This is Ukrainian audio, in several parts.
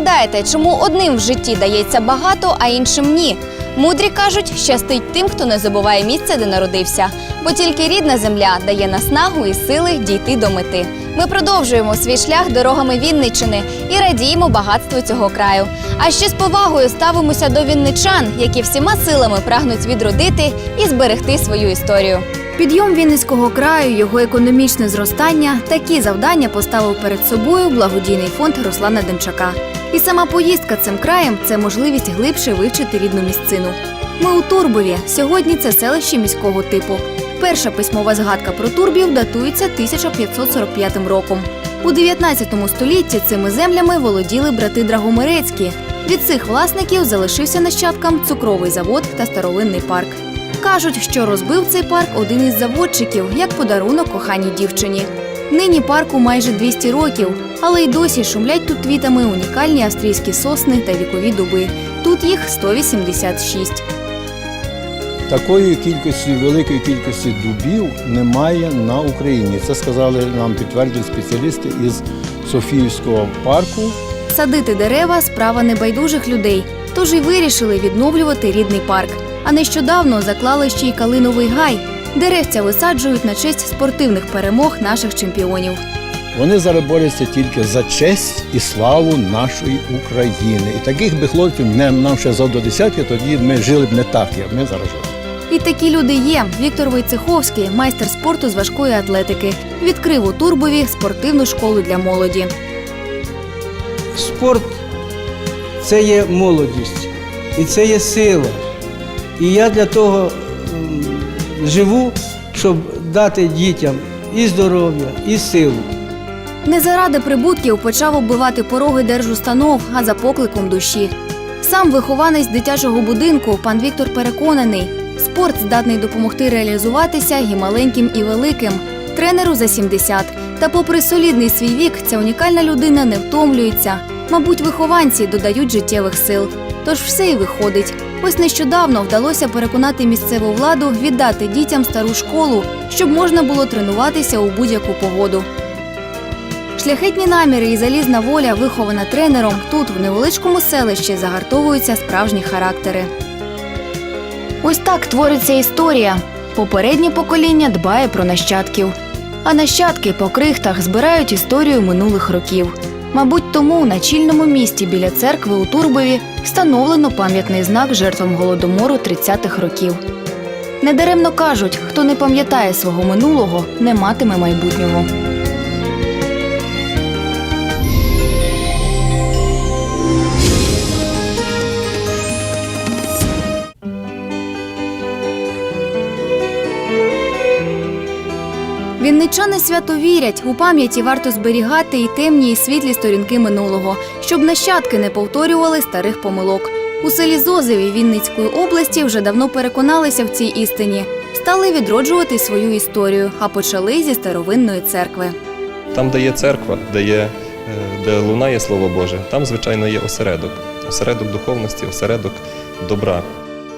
гадаєте, чому одним в житті дається багато, а іншим ні? Мудрі кажуть, щастить тим, хто не забуває місце, де народився, бо тільки рідна земля дає наснагу і сили дійти до мети. Ми продовжуємо свій шлях дорогами Вінниччини і радіємо багатству цього краю. А ще з повагою ставимося до вінничан, які всіма силами прагнуть відродити і зберегти свою історію. Підйом Вінницького краю, його економічне зростання такі завдання поставив перед собою благодійний фонд Руслана Демчака. І сама поїздка цим краєм це можливість глибше вивчити рідну місцину. Ми у Турбові. Сьогодні це селище міського типу. Перша письмова згадка про турбів датується 1545 роком. У 19 столітті цими землями володіли брати Драгомирецькі. Від цих власників залишився нащадкам цукровий завод та старовинний парк. Кажуть, що розбив цей парк один із заводчиків як подарунок коханій дівчині. Нині парку майже 200 років, але й досі шумлять тут квітами унікальні австрійські сосни та вікові дуби. Тут їх 186. Такої кількості, великої кількості дубів немає на Україні. Це сказали нам підтвердили спеціалісти із Софіївського парку. Садити дерева справа небайдужих людей, тож і вирішили відновлювати рідний парк. А нещодавно заклали ще й калиновий гай. Деревця висаджують на честь спортивних перемог наших чемпіонів. Вони зараз борються тільки за честь і славу нашої України. І таких би хлопців не нам ще за до десятки, тоді ми жили б не так, як ми зараз живемо. І такі люди є. Віктор Войцеховський, майстер спорту з важкої атлетики, відкрив у Турбові спортивну школу для молоді. Спорт це є молодість і це є сила. І я для того живу, щоб дати дітям і здоров'я, і силу. Не заради прибутків почав оббивати пороги держустанов, а за покликом душі. Сам вихованець дитячого будинку, пан Віктор переконаний, спорт здатний допомогти реалізуватися і маленьким, і великим. Тренеру за 70. Та попри солідний свій вік, ця унікальна людина не втомлюється. Мабуть, вихованці додають життєвих сил. Тож все й виходить. Ось нещодавно вдалося переконати місцеву владу віддати дітям стару школу, щоб можна було тренуватися у будь-яку погоду. Шляхетні наміри і залізна воля, вихована тренером, тут, в невеличкому селищі, загартовуються справжні характери. Ось так твориться історія. Попереднє покоління дбає про нащадків, а нащадки по крихтах збирають історію минулих років. Мабуть, тому на чільному місті біля церкви у Турбові встановлено пам'ятний знак жертвам голодомору 30-х років. Недаремно кажуть, хто не пам'ятає свого минулого, не матиме майбутнього. Вінничани свято вірять, у пам'яті варто зберігати і темні, і світлі сторінки минулого, щоб нащадки не повторювали старих помилок. У селі Зозеві Вінницької області вже давно переконалися в цій істині, стали відроджувати свою історію, а почали зі старовинної церкви. Там, де є церква, де, є, е, де лунає Слово Боже, там, звичайно, є осередок. Осередок духовності, осередок добра.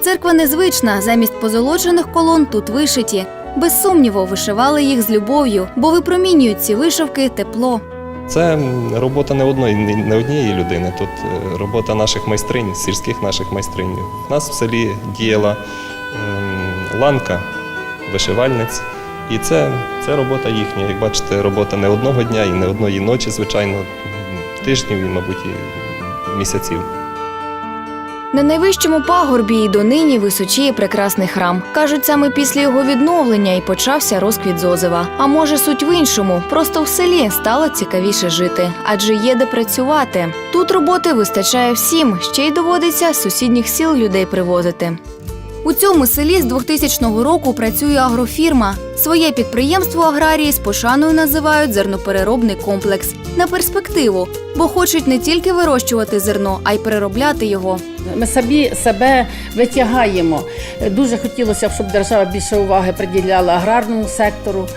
Церква незвична, замість позолочених колон тут вишиті. Без сумніву, вишивали їх з любов'ю, бо випромінюють ці вишивки тепло. Це робота не одної, не однієї людини. Тут е, робота наших майстринь, сільських наших майстринь. У нас в селі діяла ем, ланка вишивальниць. І це, це робота їхня. Як бачите, робота не одного дня і не одної ночі, звичайно, тижнів і, мабуть, місяців. На найвищому пагорбі і донині височіє прекрасний храм. Кажуть, саме після його відновлення і почався розквіт зозива. А може, суть в іншому, просто в селі стало цікавіше жити, адже є де працювати. Тут роботи вистачає всім, ще й доводиться з сусідніх сіл людей привозити. У цьому селі з 2000 року працює агрофірма. Своє підприємство аграрії з пошаною називають зернопереробний комплекс на перспективу, бо хочуть не тільки вирощувати зерно, а й переробляти його. Ми собі себе витягаємо. Дуже хотілося б, щоб держава більше уваги приділяла аграрному сектору.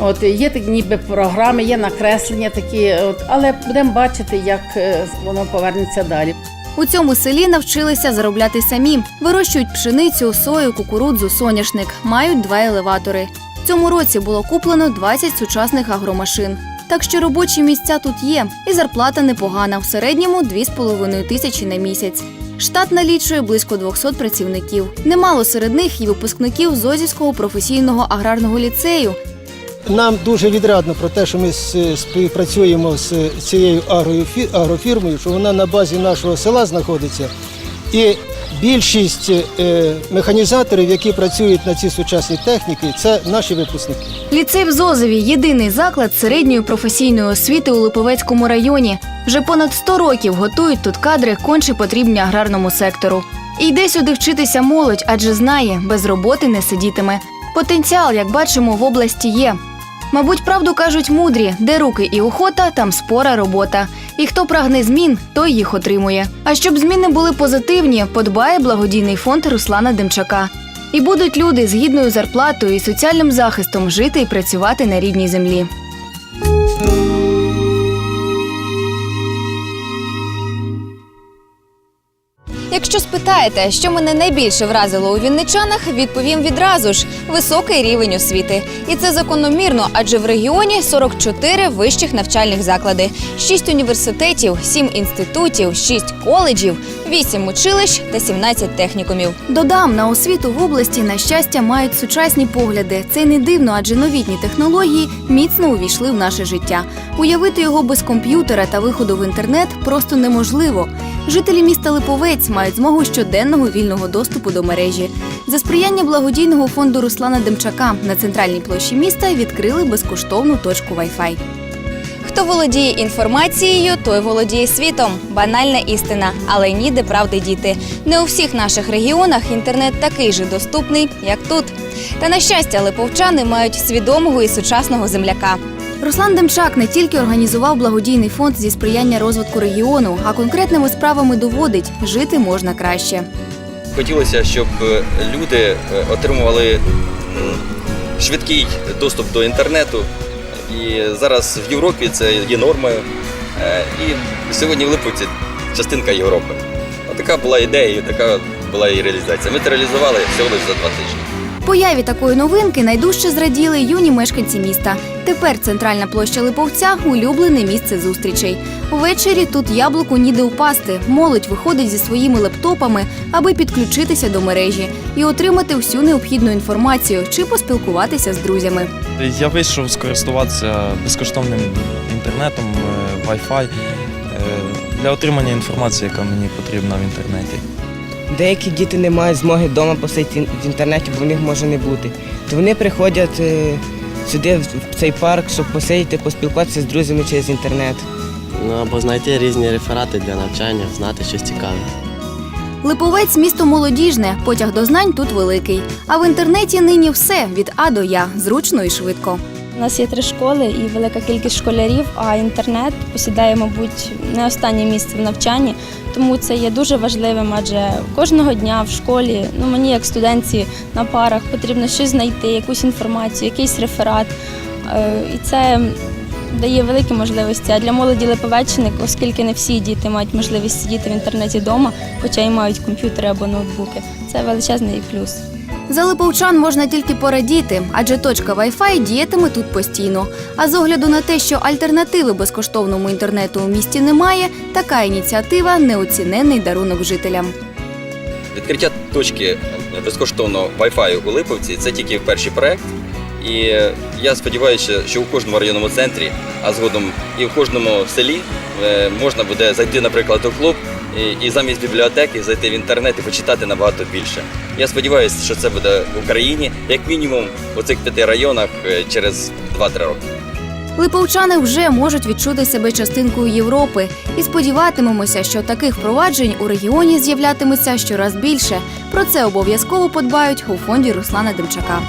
От є такі ніби програми, є накреслення такі, от, але будемо бачити, як е, воно повернеться далі. У цьому селі навчилися заробляти самі. Вирощують пшеницю, сою, кукурудзу, соняшник. Мають два елеватори. Цьому році було куплено 20 сучасних агромашин. Так що робочі місця тут є, і зарплата непогана в середньому 2,5 тисячі на місяць. Штат налічує близько 200 працівників. Немало серед них і випускників Зозівського професійного аграрного ліцею, Нам дуже відрадно про те, що ми співпрацюємо з цією агрофі- агрофірмою, що вона на базі нашого села знаходиться. І більшість е, механізаторів, які працюють на цій сучасній техніці, це наші випускники. Ліцей в Зозові єдиний заклад середньої професійної освіти у Липовецькому районі. Вже понад 100 років готують тут кадри, конче потрібні аграрному сектору. І йде сюди вчитися молодь, адже знає, без роботи не сидітиме. Потенціал, як бачимо, в області є. Мабуть, правду кажуть мудрі, де руки і охота, там спора робота. І хто прагне змін, той їх отримує. А щоб зміни були позитивні, подбає благодійний фонд Руслана Демчака. І будуть люди з гідною зарплатою і соціальним захистом жити і працювати на рідній землі. Спитаєте, що мене найбільше вразило у вінничанах, відповім відразу ж високий рівень освіти. І це закономірно, адже в регіоні 44 вищих навчальних заклади, 6 університетів, 7 інститутів, 6 коледжів, 8 училищ та 17 технікумів. Додам на освіту в області, на щастя, мають сучасні погляди. Це не дивно, адже новітні технології міцно увійшли в наше життя. Уявити його без комп'ютера та виходу в інтернет просто неможливо. Жителі міста Липовець мають змогу щоденного вільного доступу до мережі. За сприяння благодійного фонду Руслана Демчака на центральній площі міста відкрили безкоштовну точку Wi-Fi. Хто володіє інформацією, той володіє світом. Банальна істина, але ніде правди діти. Не у всіх наших регіонах інтернет такий же доступний, як тут. Та на щастя, липовчани мають свідомого і сучасного земляка. Руслан Демчак не тільки організував благодійний фонд зі сприяння розвитку регіону, а конкретними справами доводить жити можна краще. Хотілося, щоб е, люди е, отримували швидкий доступ до інтернету. І зараз в Європі це є нормою. Е, І сьогодні в Липовці частинка Європи. Така була ідея, така була і реалізація. Ми це реалізували всього лише за два тижні. Появі такої новинки найдужче зраділи юні мешканці міста. Тепер центральна площа Липовця улюблене місце зустрічей. Ввечері тут яблуку ніде упасти. Молодь виходить зі своїми лептопами, аби підключитися до мережі і отримати всю необхідну інформацію чи поспілкуватися з друзями. Я вийшов скористуватися безкоштовним інтернетом, е, Wi-Fi е, для отримання інформації, яка мені потрібна в інтернеті. Деякі діти не мають змоги вдома посидіти в інтернеті, бо в них може не бути. То вони приходять е, сюди, в цей парк, щоб посидіти, поспілкуватися з друзями через інтернет. Ну або знайти різні реферати для навчання, знати щось цікаве. Липовець місто молодіжне, потяг до знань тут великий. А в інтернеті нині все від А до Я, зручно і швидко. У нас є три школи і велика кількість школярів, а інтернет посідає, мабуть, не останнє місце в навчанні. Тому це є дуже важливим, адже кожного дня в школі, ну мені як студентці на парах потрібно щось знайти, якусь інформацію, якийсь реферат. Е, І це дає великі можливості. А для молоді Липовеччини, оскільки не всі діти мають можливість сидіти в інтернеті вдома, хоча й мають комп'ютери або ноутбуки, це величезний плюс. За липовчан можна тільки порадіти, адже точка Wi-Fi діятиме тут постійно. А з огляду на те, що альтернативи безкоштовному інтернету у місті немає, така ініціатива неоціненний дарунок жителям. Відкриття точки безкоштовного Wi-Fi у Липовці це тільки перший проект. І я сподіваюся, що у кожному районному центрі, а згодом і в кожному селі е, можна буде зайти, наприклад, у клуб і- і замість бібліотеки зайти в інтернет і почитати набагато більше. Я сподіваюся, що це буде в Україні, як мінімум у цих п'яти районах е, через 2-3 роки. Липовчани вже можуть відчути себе частинкою Європи і сподіватимемося, що таких впроваджень у регіоні з'являтиметься щораз більше. Про це обов'язково подбають у фонді Руслана Демчака.